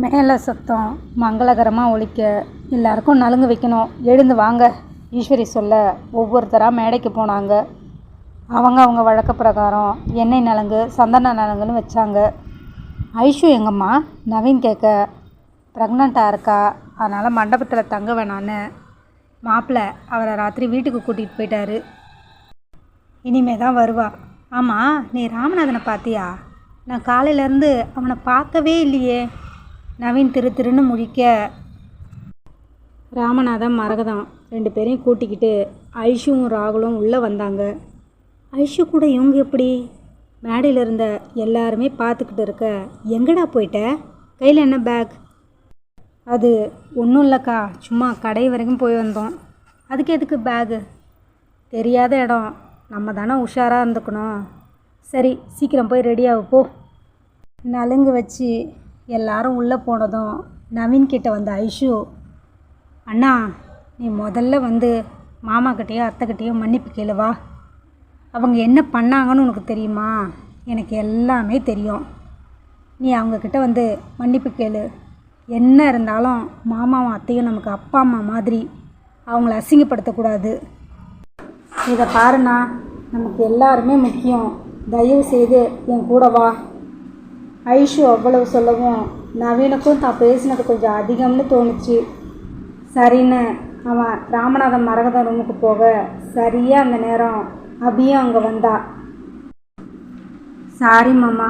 மேலே சத்தம் மங்களகரமாக ஒழிக்க எல்லாருக்கும் நலுங்கு வைக்கணும். எழுந்து வாங்க. ஈஸ்வரி சொல்ல ஒவ்வொருத்தராக மேடைக்கு போனாங்க. அவங்க அவங்க வழக்க பிரகாரம் எண்ணெய் நலங்கு சந்தன நலங்குன்னு வச்சாங்க. ஐஷு எங்கம்மா? நவீன் கேட்க ப்ரெக்னெண்ட்டாக இருக்கா? அதனால் மண்டபத்தில் தங்க வேணான்னு. மாப்பிள்ளை அவரை ராத்திரி வீட்டுக்கு கூட்டிகிட்டு போயிட்டாரு. இனிமே தான் வருவா. ஆமாம் நீ ராமநாதனை பார்த்தியா நான் காலையிலேருந்து அவனை பார்க்கவே இல்லையே. நவீன் திரு திருன்னு முழிக்க ராமநாதம் மரகதம் ரெண்டு பேரையும் கூட்டிக்கிட்டு ஐஷுவும் ராகுலும் உள்ளே வந்தாங்க. ஐஷு கூட இவங்க எப்படி? மேடையில் இருந்த எல்லாருமே பார்த்துக்கிட்டு இருக்க எங்கடா போயிட்ட? கையில் என்ன பேக் அது ஒன்றும் இல்லைக்கா சும்மா கடை வரைக்கும் போய் வந்தோம். அதுக்கு எதுக்கு பேகு தெரியாத இடம். நம்ம தானே உஷாராக இருந்துக்கணும். சரி சீக்கிரம் போய் ரெடியாக போ. நலுங்கு வச்சு எல்லாரும் உள்ளே போனதும் நவீன் கிட்ட வந்த ஐஷு அண்ணா நீ முதல்ல வந்து மாமாக்கிட்டேயோ அத்தைக்கிட்டேயோ மன்னிப்பு கேளுவா அவங்க என்ன பண்ணாங்கன்னு உனக்கு தெரியுமா? எனக்கு எல்லாமே தெரியும். நீ அவங்கக்கிட்ட வந்து மன்னிப்பு கேளு. என்ன இருந்தாலும் மாமாவும் அத்தையும் நமக்கு அப்பா அம்மா மாதிரி அவங்கள அசிங்கப்படுத்தக்கூடாது. இதை பாருண்ணா நமக்கு எல்லாருமே முக்கியம். தயவு செய்து என் கூட வா. ஐஷு அவ்வளவு சொல்லவும் நவீனுக்கும் தான் பேசினது கொஞ்சம் அதிகம்னு தோணுச்சு. சரின்னு அவன் ராமநாதன் மரகதம் ரூமுக்கு போக சரியாக அந்த நேரம் அபியும் அங்கே வந்தா. சாரி மாமா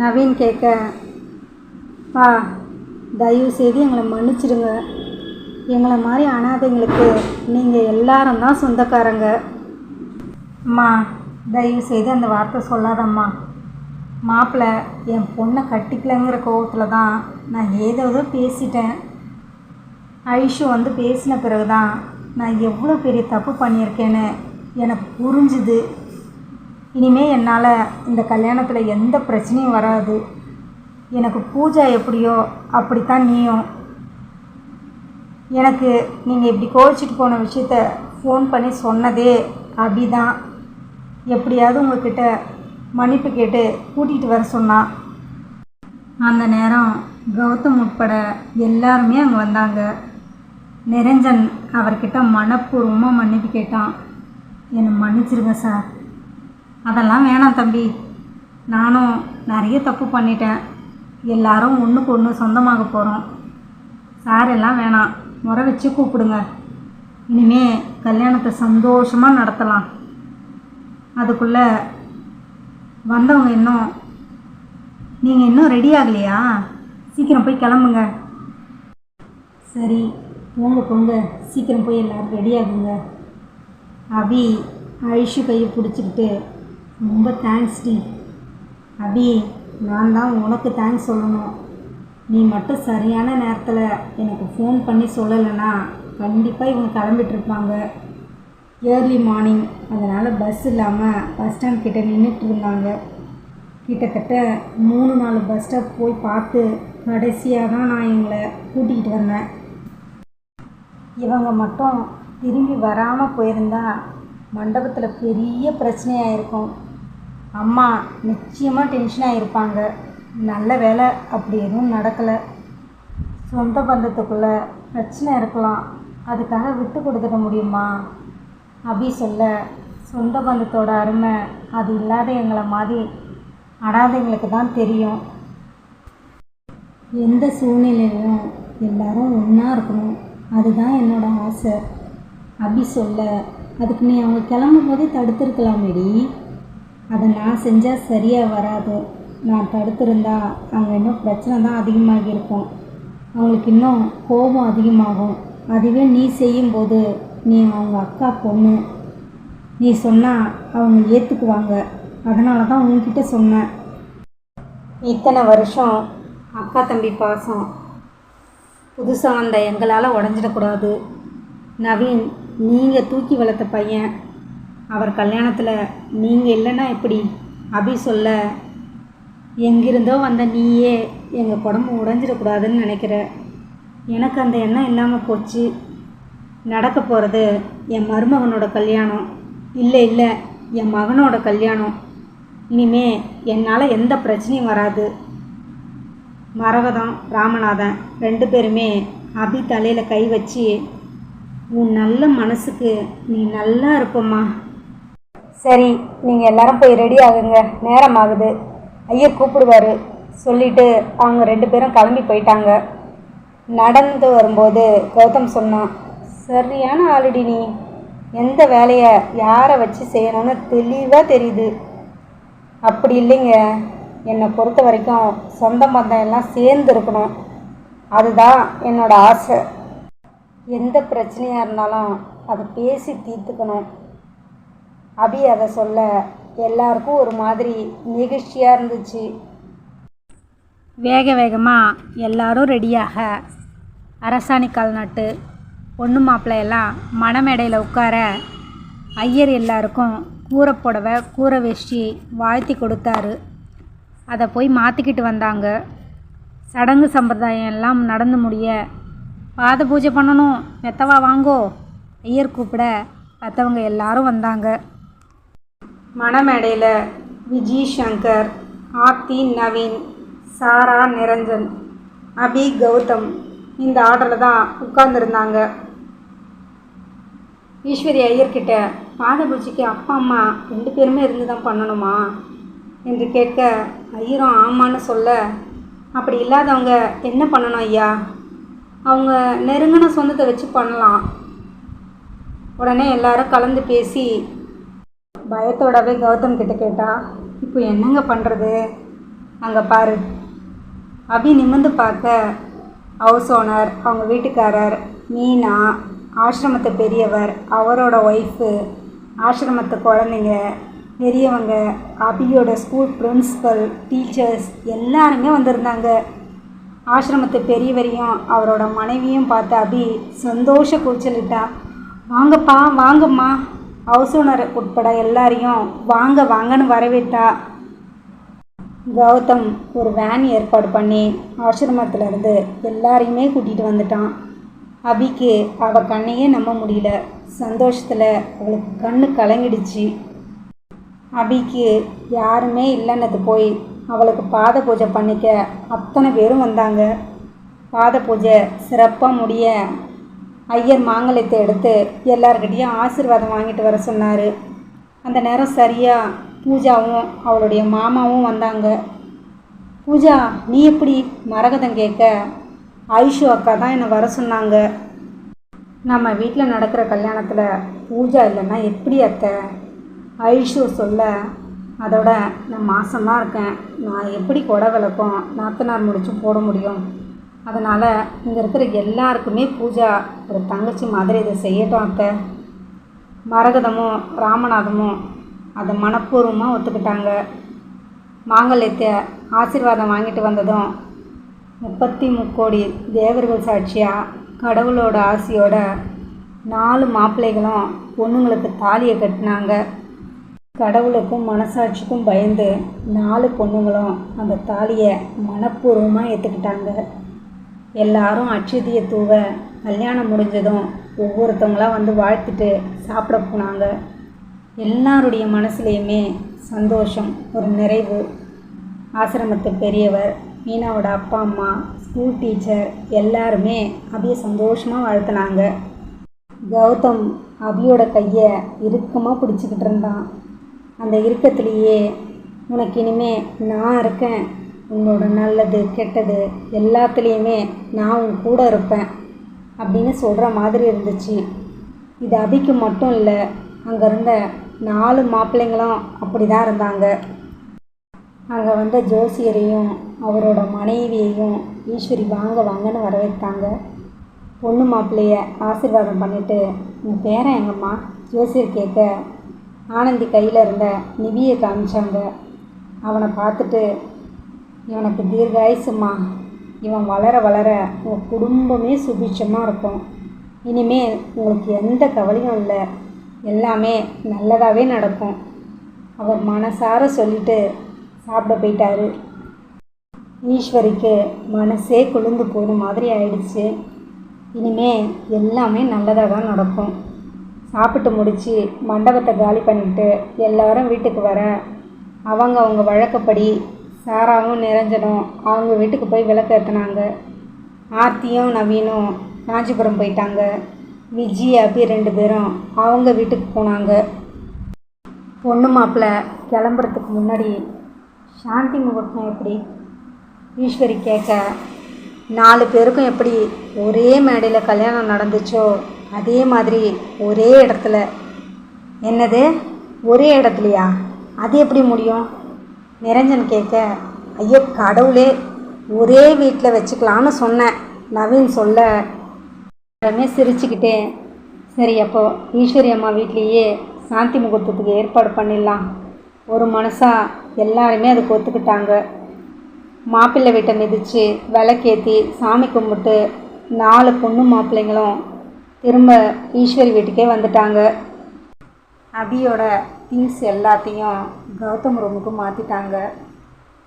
நவீன் கேட்க பா தயவு செய்து எங்களை மன்னிச்சிடுங்க. எங்களை மாதிரி அனாதைங்களுக்கு நீங்கள் எல்லாரும் தான் சொந்தக்காரங்க. அம்மா தயவு செய்து அந்த வார்த்தை சொல்லாதம்மா. மாப்பிள்ளை என் பொண்ணை கட்டிக்கலங்கிற கோவத்தில் தான் நான் ஏதோ பேசிட்டேன். ஐஷு வந்து பேசின பிறகு தான் நான் எவ்வளோ பெரிய தப்பு பண்ணியிருக்கேன்னு எனக்கு புரிஞ்சுது. இனிமேல் என்னால் இந்த கல்யாணத்தில் எந்த பிரச்சனையும் வராது. எனக்கு பூஜா எப்படியோ அப்படித்தான் நீயும். எனக்கு நீங்கள் இப்படி கோவிச்சிட்டு போன விஷயத்த ஃபோன் பண்ணி சொன்னதே அபி தான் எப்படியாவது உங்கள்கிட்ட மன்னிப்பு கேட்டு கூட்டிகிட்டு வர சொன்னான் அந்த நேரம் கௌதம் உட்பட எல்லாருமே அங்கே வந்தாங்க. நிரஞ்சன் அவர்கிட்ட மனப்பூர்வமாக மன்னிப்பு கேட்டான். என்னை மன்னிச்சிருங்க சார். அதெல்லாம் வேணாம் தம்பி. நானும் நிறைய தப்பு பண்ணிட்டேன். எல்லாரும் ஒன்றுக்கு ஒன்று சொந்தமாக போகிறோம் சார் எல்லாம் வேணாம். முறை வச்சு கூப்பிடுங்க. இனிமே கல்யாணத்தை சந்தோஷமாக நடத்தலாம். அதுக்குள்ளே வந்தவங்க இன்னும் நீங்கள் இன்னும் ரெடி ஆகலையா? சீக்கிரம் போய் கிளம்புங்க. சரி போங்க போங்க. சீக்கிரம் போய் எல்லோரும் ரெடி ஆகுங்க. அபி ஐஷு கையை பிடிச்சிக்கிட்டு ரொம்ப தேங்க்ஸ் டி. அபி நான் தான் உனக்கு தேங்க்ஸ் சொல்லணும். நீ மட்டும் சரியான நேரத்தில் எனக்கு ஃபோன் பண்ணி சொல்லலைன்னா கண்டிப்பாக இவங்க கிளம்பிட்டுருப்பாங்க ஏர்லி மார்னிங் அதனால் பஸ் இல்லாமல் பஸ் ஸ்டாண்ட் கிட்டே நின்றுட்டு இருந்தாங்க. கிட்டத்தட்ட மூணு நாலு பஸ் ஸ்டாப் போய் பார்த்து கடைசியாக தான் நான் எங்களை கூட்டிகிட்டு வந்தேன். இவங்க மட்டும் திரும்பி வராமல் போயிருந்தா மண்டபத்தில் பெரிய பிரச்சனையாக இருக்கும் அம்மா நிச்சயமாக டென்ஷனாக இருப்பாங்க நல்ல வேலை அப்படி எதுவும் நடக்கலை. சொந்த பந்தத்துக்குள்ளே பிரச்சனை இருக்கலாம். அதுக்காக விட்டு கொடுத்துட முடியுமா? அபி சொல்ல சொந்த பந்தத்தோட அருமை அது இல்லாத எங்களை மாதிரி அடாதைங்களுக்கு தான் தெரியும். எந்த சூழ்நிலையிலும் எல்லாரும் ஒன்றா இருக்கணும். அதுதான் என்னோட ஆசை. அபி சொல்ல அதுக்கு நீ அவங்க கிளம்பும் போதே தடுத்துருக்கலாமேடி. அதை நான் செஞ்சால் சரியாக வராது? நான் தடுத்திருந்தா அங்கே இன்னும் பிரச்சனை தான் அதிகமாகி இருக்கும். அவங்களுக்கு இன்னும் கோபம் அதிகமாகும். அதுவே நீ செய்யும்போது நீ அவங்க அக்கா பொண்ணு. நீ சொன்னால் அவங்க ஏற்றுக்குவாங்க அதனால தான் உங்ககிட்ட சொன்னேன். இத்தனை வருஷம் அக்கா தம்பி பாசம். புதுசாக வந்த எங்களால் உடஞ்சிடக்கூடாது. நவீன் நீங்கள் தூக்கி வளர்த்த பையன். அவர் கல்யாணத்தில் நீங்கள் இல்லைன்னா எப்படி? அபி சொல்ல எங்கிருந்தோ வந்த நீயே எங்கள் உடம்பு உடஞ்சிடக்கூடாதுன்னு நினைக்கிற. எனக்கு அந்த எண்ணம் இல்லாமல் போச்சு. நடக்க போகிறது என் மருமகனோட கல்யாணம். இல்லை இல்லை என் மகனோட கல்யாணம். இனிமே என்னால் எந்த பிரச்சனையும் வராது. மரகதம் ராமநாதன் ரெண்டு பேருமே அபி தலையில் கை வச்சு உன் நல்ல மனசுக்கு நீ நல்லா இருப்பம்மா. சரி நீங்கள் எல்லாரும் போய் ரெடி ஆகுங்க. நேரம் ஆகுது. ஐயர் கூப்பிடுவார். சொல்லிட்டு அவங்க ரெண்டு பேரும் கிளம்பி போயிட்டாங்க. நடந்து வரும்போது கௌதம் சொன்னான் சரியான ஆளுடி நீ. எந்த வேலையை யாரை வச்சு செய்யணும்னு தெளிவாக தெரியுது. அப்படி இல்லைங்க. என்னை பொறுத்த வரைக்கும் சொந்த பந்தம் எல்லாம் சேர்ந்து இருக்கணும். அதுதான் என்னோட ஆசை. எந்த பிரச்சனையாக இருந்தாலும் அதை பேசி தீர்த்துக்கணும். அபி அதை சொல்ல எல்லாருக்கும் ஒரு மாதிரி நெகிழ்ச்சியாக இருந்துச்சு. வேக வேகமாக எல்லாரும் ரெடியாக அரசாணி கால்நட்டு பொண்ணு மாப்பிள்ளையெல்லாம் மணமேடையில் உட்கார ஐயர் எல்லாருக்கும் கூரை புடவை கூரை வேஷ்டி வாழ்த்தி கொடுத்தாரு. அதை போய் மாற்றிக்கிட்டு வந்தாங்க. சடங்கு சம்பிரதாயம் எல்லாம் நடந்து முடிய பாத பூஜை பண்ணணும். மெத்தவா வாங்கோ. ஐயர் கூப்பிட மற்றவங்க எல்லாரும் வந்தாங்க. மணமேடையில் விஜி சங்கர் ஆர்த்தி நவீன் சாரா நிரஞ்சன் அபி கௌதம் இந்த ஆர்டரில் தான் உட்கார்ந்துருந்தாங்க. ஈஸ்வரி ஐயர்கிட்ட பாதபூஜைக்கு அப்பா அம்மா ரெண்டு பேருமே இருந்து தான் பண்ணணுமா? என்று கேட்க ஐயரும் ஆமான்னு சொல்ல அப்படி இல்லாதவங்க என்ன பண்ணணும் ஐயா? அவங்க நெருங்கின சொந்தத்தை வச்சு பண்ணலாம். உடனே எல்லாரும் கலந்து பேசி பயத்தோடவே கௌதம் கிட்ட கேட்டா இப்போ என்னங்க பண்ணுறது அங்கே பாரு. அப்படி நிமிர்ந்து பார்க்க ஹவுஸ் ஓனர் அவங்க வீட்டுக்காரர் மீனா ஆசிரமத்து பெரியவர் அவரோட ஒய்ஃபு ஆசிரமத்து குழந்தைங்க பெரியவங்க அபியோட ஸ்கூல் பிரின்ஸ்பல் டீச்சர்ஸ் எல்லாருமே வந்திருந்தாங்க. ஆசிரமத்து பெரியவரையும் அவரோட மனைவியும் பார்த்து அபி சந்தோஷ கூச்சலிட்டா. வாங்கப்பா வாங்கம்மா. ஹவுஸ் ஓனர் உட்பட எல்லாரையும் வாங்க வாங்கன்னு வரவிட்டா கௌதம் ஒரு வேன் ஏற்பாடு பண்ணி ஆசிரமத்திலேருந்து எல்லாரையுமே கூட்டிகிட்டு வந்துட்டான். அபிக்கு அவள் கண்ணையே நம்ப முடியல. சந்தோஷத்தில் அவளுக்கு கண்ணு கலங்கிடுச்சு. அபிக்கு யாருமே இல்லைன்னது போய் அவளுக்கு பாத பூஜை பண்ணிக்க அத்தனை பேரும் வந்தாங்க. பாத பூஜை சிறப்பாக முடிய ஐயர் மாங்கலத்தை எடுத்து எல்லார்கிட்டேயும் ஆசீர்வாதம் வாங்கிட்டு வர சொன்னார். அந்த நேரம் சரியாக பூஜாவும் அவளுடைய மாமாவும் வந்தாங்க. பூஜா நீ எப்படி மரகதம் கேட்க? ஐஷு அக்கா தான் என்னை வர சொன்னாங்க. நம்ம வீட்டில் நடக்கிற கல்யாணத்தில் பூஜா இல்லைன்னா எப்படி அத்தை? ஐஷு சொல்ல அதோட நான் மாசமாக இருக்கேன். நான் எப்படி கொடை விளக்கம்? நாத்தனார் முடிச்சும் போட முடியும். அதனால் இங்கே இருக்கிற எல்லாருக்குமே பூஜா. ஒரு தங்கச்சி மாதிரி இதை செய்யட்டும் அத்தை. மரகதமும் ராமநாதமும் அதை மனப்பூர்வமாக ஒத்துக்கிட்டாங்க. மாங்கல்யத்தை ஆசீர்வாதம் வாங்கிட்டு வந்ததும் முப்பத்தி முக்கோடி தேவர்கள் சாட்சியாக கடவுளோட ஆசையோட நாலு மாப்பிள்ளைகளும் பொண்ணுங்களுக்கு தாலியை கட்டினாங்க. கடவுளுக்கும் மனசாட்சிக்கும் பயந்து நாலு பொண்ணுங்களும் அந்த தாலியை மனப்பூர்வமாக ஏற்றுக்கிட்டாங்க எல்லாரும் அட்சதியை தூவ கல்யாணம் முடிஞ்சதும் ஒவ்வொருத்தவங்களாம் வந்து வாழ்த்துட்டு சாப்பிட போனாங்க. எல்லாருடைய மனசுலேயுமே சந்தோஷம் ஒரு நிறைவு. ஆசிரமத்து பெரியவர் மீனாவோட அப்பா அம்மா ஸ்கூல் டீச்சர் எல்லாருமே அபியை சந்தோஷமாக வளர்த்துனாங்க கௌதம் அபியோட கையை இறுக்கமாக பிடிச்சிக்கிட்டு இருந்தான். அந்த இறுக்கத்திலேயே உனக்கு இனிமே நான் இருக்கேன். உன்னோட நல்லது கெட்டது எல்லாத்துலேயுமே நான் உன் கூட இருப்பேன் அப்படின்னு சொல்கிற மாதிரி இருந்துச்சு. இது அபிக்கு மட்டும் இல்லை அங்கே இருந்த நாலு மாப்பிள்ளைங்களும் அப்படி தான் இருந்தாங்க. அங்கே வந்த ஜோசியரையும் அவரோட மனைவியையும் ஈஸ்வரி வாங்க வாங்கன்னு வரவேற்றாங்க பொண்ணு மாப்பிள்ளைய ஆசீர்வாதம் பண்ணிவிட்டு உன் பேரன் எங்கம்மா? ஜோசியர் கேட்க ஆனந்தி கையில் இருந்த நிவியை காமிச்சாங்க. அவனை பார்த்துட்டு இவனுக்கு தீர்காயுசுமா இவன் வளர வளர உங்கள் குடும்பமே சுபிட்சமாக இருக்கும். இனிமேல் உங்களுக்கு எந்த கவலையும் இல்லை. எல்லாமே நல்லதாகவே நடக்கும். அவர் மனசார சொல்லிட்டு சாப்பிட போயிட்டாரு. ஈஸ்வரிக்கு மனசே குளிர்ந்து போன மாதிரி ஆயிடுச்சு. இனிமே எல்லாமே நல்லதாக தான் நடக்கும். சாப்பிட்டு முடித்து மண்டபத்தை காலி பண்ணிட்டு எல்லாரும் வீட்டுக்கு வர அவங்க அவங்க வழக்கப்படி சாராவும் நிரஞ்சனும் அவங்க வீட்டுக்கு போய் விளக்கு ஏற்றினாங்க ஆர்த்தியும் நவீனும் காஞ்சிபுரம் போயிட்டாங்க. விஜி அபி ரெண்டு பேரும் அவங்க வீட்டுக்கு போனாங்க. பொண்ணு மாப்பிள்ளை கிளம்புறதுக்கு முன்னாடி சாந்தி முகூர்த்தம் எப்படி? ஈஸ்வரி கேட்க நாலு பேருக்கும் எப்படி ஒரே மேடையில் கல்யாணம் நடந்துச்சோ அதே மாதிரி ஒரே இடத்துல. என்னது? ஒரே இடத்துலையா? அது எப்படி முடியும்? நிரஞ்சன் கேட்க ஐயோ கடவுளே ஒரே வீட்டில் வச்சுக்கலான்னு சொன்னேன். நவீன் சொல்ல எல்லாமே சிரிச்சுக்கிட்டே சரி அப்போது ஈஸ்வரி அம்மா வீட்லேயே சாந்தி முகூர்த்தத்துக்கு ஏற்பாடு பண்ணிடலாம். ஒரு மனசாக எல்லாருமே அதுக்கு ஒத்துக்கிட்டாங்க. மாப்பிள்ளை வீட்டை மிதித்து விளக்கேற்றி சாமி கும்பிட்டு நாலு பொண்ணு மாப்பிள்ளைங்களும் திரும்ப ஈஸ்வரி வீட்டுக்கே வந்துட்டாங்க. அபியோட திங்ஸ் எல்லாத்தையும் கௌதம் ரூமுக்கு மாற்றிட்டாங்க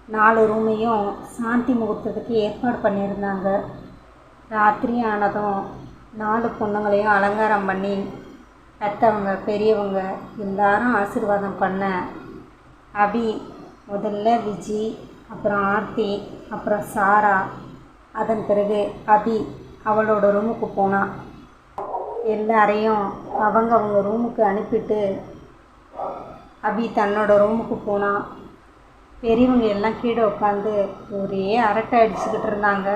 நாலு ரூமையும் சாந்தி முகூர்த்தத்துக்கு ஏற்பாடு பண்ணியிருந்தாங்க. ராத்திரி ஆனதும் நாலு பொண்ணுங்களையும் அலங்காரம் பண்ணி பெற்றவங்க பெரியவங்க எல்லாரும் ஆசீர்வாதம் பண்ண அபி முதல்ல விஜி அப்புறம் ஆர்த்தி அப்புறம் சாரா. அதன் பிறகு அபி அவளோட ரூமுக்கு போனான் எல்லாரையும் அவங்க அவங்க ரூமுக்கு அனுப்பிட்டு அபி தன்னோட ரூமுக்கு போனான் பெரியவங்க எல்லாம் கீழே உட்காந்து ஒரே அரட்டை அடிச்சுக்கிட்டு இருந்தாங்க.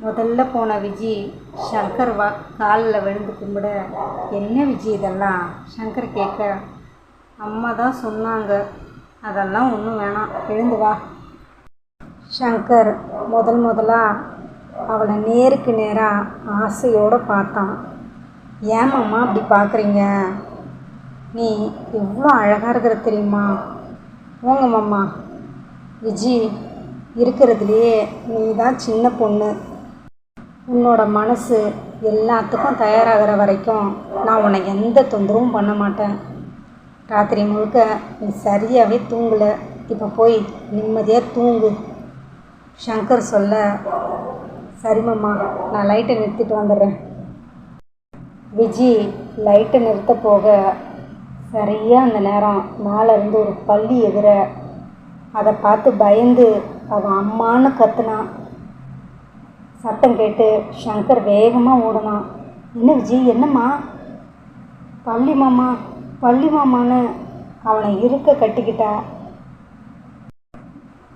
முதல்ல போன விஜி சங்கர் வா காலில் விழுந்து கும்பிட. என்ன விஜி இதெல்லாம்? சங்கர் கேட்க அம்மா தான் சொன்னாங்க. அதெல்லாம் ஒன்றும் வேணாம். எழுந்து வா. சங்கர் முதல் முதலாக அவளை நேருக்கு நேராக ஆசையோடு பார்த்தான். ஏமாம்மா அப்படி பார்க்குறீங்க? நீ எவ்வளோ அழகாக இருக்கிற தெரியுமா? போங்க மாமா. விஜி இருக்கிறதுலையே நீ தான் சின்ன பொண்ணு. உன்னோட மனசு எல்லாத்துக்கும் தயாராகிற வரைக்கும் நான் உன்னை எந்த தொந்தரவும் பண்ண மாட்டேன். ராத்திரி முழுக்க நீ சரியாகவே தூங்கலை. இப்போ போய் நிம்மதியாக தூங்கு. ஷங்கர் சொல்ல சரிமம்மா நான் லைட்டை நிறுத்திட்டு வந்துடுறேன். விஜி லைட்டை நிறுத்த போக சரியாக அந்த நேரம் மேலே இருந்து ஒரு பள்ளி எதிர அதை பார்த்து பயந்து அவன் அம்மான்னு கத்துனான் சத்தம் கேட்டு ஷங்கர் வேகமாக ஓடுனான் என்ன விஜய் என்னம்மா? பள்ளி மாமா பள்ளி மாமான்னு அவனை இருக்க கட்டிக்கிட்டா?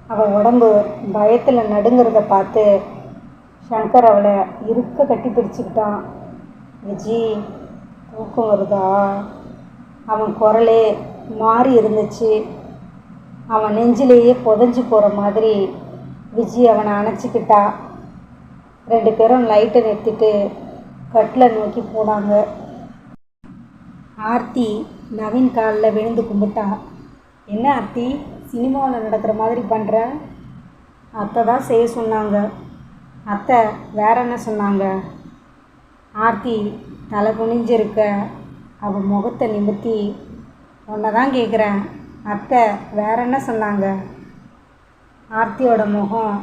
அவள் உடம்பு பயத்தில் நடுங்கிறத பார்த்து சங்கர் அவளை இருக்க கட்டி பிடிச்சிக்கிட்டான். விஜி தூக்கம் வருதா? அவன் குரலே மாறி இருந்துச்சு. அவன் நெஞ்சிலேயே புதஞ்சு போகிற மாதிரி விஜி அவனை அணைச்சிக்கிட்டா. ரெண்டு பேரும் லைட்டை நிறுத்திட்டு கட்டில் நோக்கி போனாங்க. ஆர்த்தி நவீன் காலில் விழுந்து கும்பிட்டா. என்ன ஆர்த்தி சினிமாவில் நடக்கிற மாதிரி பண்ணுற அத்தை தான் செய்ய சொன்னாங்க. அத்தை வேற என்ன சொன்னாங்க? ஆர்த்தி தலை குனிஞ்சிருக்க. அவள் முகத்தை நிமித்தி உன்னை தான் கேட்குறேன் அத்தை வேற என்ன சொன்னாங்க? ஆர்த்தியோட முகம்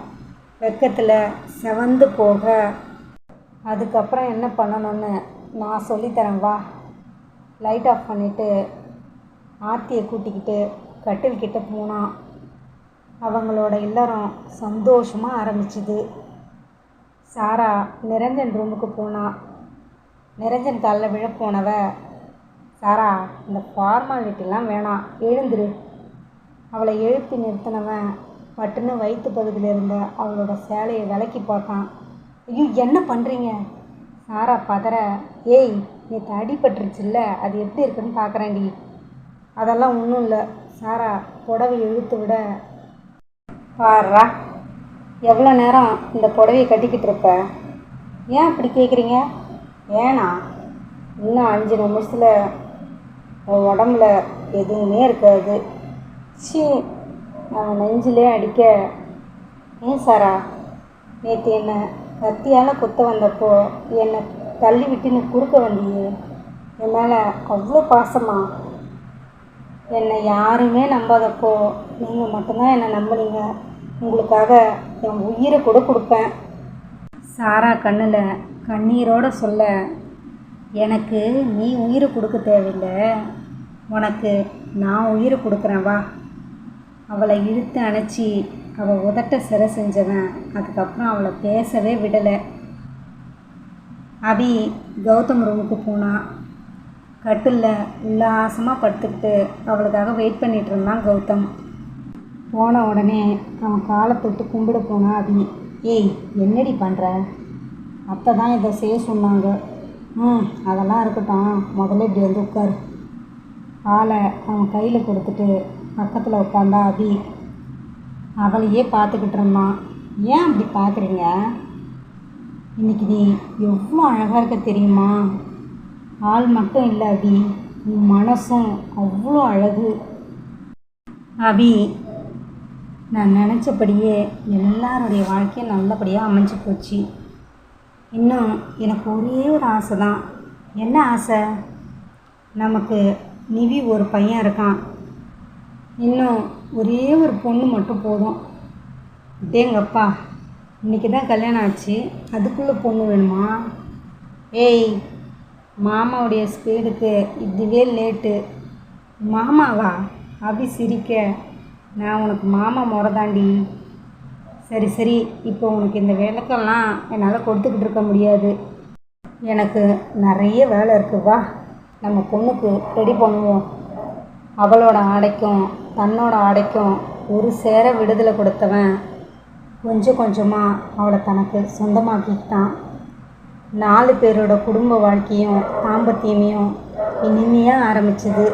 வெக்கத்தில் செவந்து போக. அதுக்கப்புறம் என்ன பண்ணணும்னு நான் சொல்லித்தரேன் வா. லைட் ஆஃப் பண்ணிவிட்டு ஆர்த்தியை கூட்டிக்கிட்டு கட்டில் கிட்டே போனான் அவங்களோட இல்லறம் சந்தோஷமாக ஆரம்பிச்சுது. சாரா நிரஞ்சன் ரூமுக்கு போனான் நிரஞ்சன் காலில் விழப்போனவ சாரா இந்த ஃபார்மாலிட்டிலாம் வேணாம் எழுந்துரு. அவளை எழுப்பி நிறுத்தினவன் பட்டுன்னு வயிற்று பகுதியில் இருந்த அவளோட சேலையை விலக்கி பார்த்தான். ஐயோ என்ன பண்ணுறீங்க சாரா பதற ஏய் நேற்று அடிபட்டுருச்சுல்ல அது எப்படி இருக்குன்னு பார்க்குறேன்டி அதெல்லாம் ஒன்றும் இல்லை. சாரா புடவை இழுத்து விட. பாடுறா எவ்வளோ நேரம் இந்த புடவையை கட்டிக்கிட்டு இருப்ப? ஏன் அப்படி கேட்குறீங்க ஏனா இன்னும் அஞ்சு நிமிஷத்தில் உன் உடம்புல எதுவுமே இருக்காது. சி நான் நெஞ்சிலே அடிக்க. ஏன் சாரா நேற்று என்னை கத்தியால் குத்த வந்தப்போ என்னை தள்ளி விட்டு நீ குறுக்க வந்தியே. என் மேலே அவ்வளோ பாசமா. என்னை யாருமே நம்பாதப்போ நீங்கள் மட்டும்தான் என்னை நம்புனீங்க. உங்களுக்காக என் உயிரை கூட கொடுப்பேன். சாரா கண்ணில் கண்ணீரோட சொல்ல எனக்கு நீ உயிரை கொடுக்க தேவையில்லை. உனக்கு நான் உயிரை கொடுக்குறேன் வா. அவளை இழுத்து அணைச்சி அவள் உதட்ட சிறை செஞ்சவன். அதுக்கப்புறம் அவளை பேசவே விடலை. அபி கௌதம் ரூமுக்கு போனான் கட்டிலில் உல்லாசமாக படுத்துக்கிட்டு அவளுக்காக வெயிட் பண்ணிகிட்டு இருந்தான் கௌதம். போன உடனே அவன் காலை தொட்டு கும்பிட போனான் அபி ஏய் என்னடி பண்ணுற அத்தை தான் இதை செய்ய சொன்னாங்க. ம் அதெல்லாம் இருக்கட்டும். முதல்ல இப்படி வந்து உட்கார். ஆளை அவன் கையில் கொடுத்துட்டு பக்கத்தில் உட்காந்தா அபி அவளையே பார்த்துக்கிட்டு இருந்தான். ஏன் அப்படி பார்க்குறீங்க? இன்னைக்கு நீ எவ்வளோ அழகாக இருக்க தெரியுமா? ஆள் மட்டும் இல்லை அபி. உன் மனசும் அவ்வளோ அழகு. அபி நான் நினச்சபடியே எல்லாருடைய வாழ்க்கையும் நல்லபடியாக அமைஞ்சு போச்சு. இன்னும் எனக்கு ஒரே ஒரு ஆசை தான். என்ன ஆசை? நமக்கு நிவி ஒரு பையன் இருக்கான். இன்னும் ஒரே ஒரு பொண்ணு மட்டும் போதும். டேங்கப்பா இன்னைக்கு தான் கல்யாணம் ஆச்சு. அதுக்குள்ளே பொண்ணு வேணுமா? ஏய் மாமாவுடைய ஸ்பீடுக்கு இதுவே லேட்டு மாமாவா? அப்படி சிரிக்க. நான் உனக்கு மாமா முறதாண்டி. சரி சரி. இப்போ உனக்கு இந்த விளக்கெல்லாம் என்னால் கொடுத்துக்கிட்டு இருக்க முடியாது. எனக்கு நிறைய வேலை இருக்கு. வா நம்ம பொண்ணுக்கு ரெடி பண்ணுவோம். அவளோட ஆடைக்கும் தன்னோட ஆடைக்கும் ஒரு சேர விடுதலை கொடுத்தவன் கொஞ்சம் கொஞ்சமாக அவளை தனக்கு சொந்தமாக்கிக்கிட்டான் நாலு பேரோட குடும்ப வாழ்க்கையும் தாம்பத்தியமையும் இனிமையாக ஆரம்பிச்சது.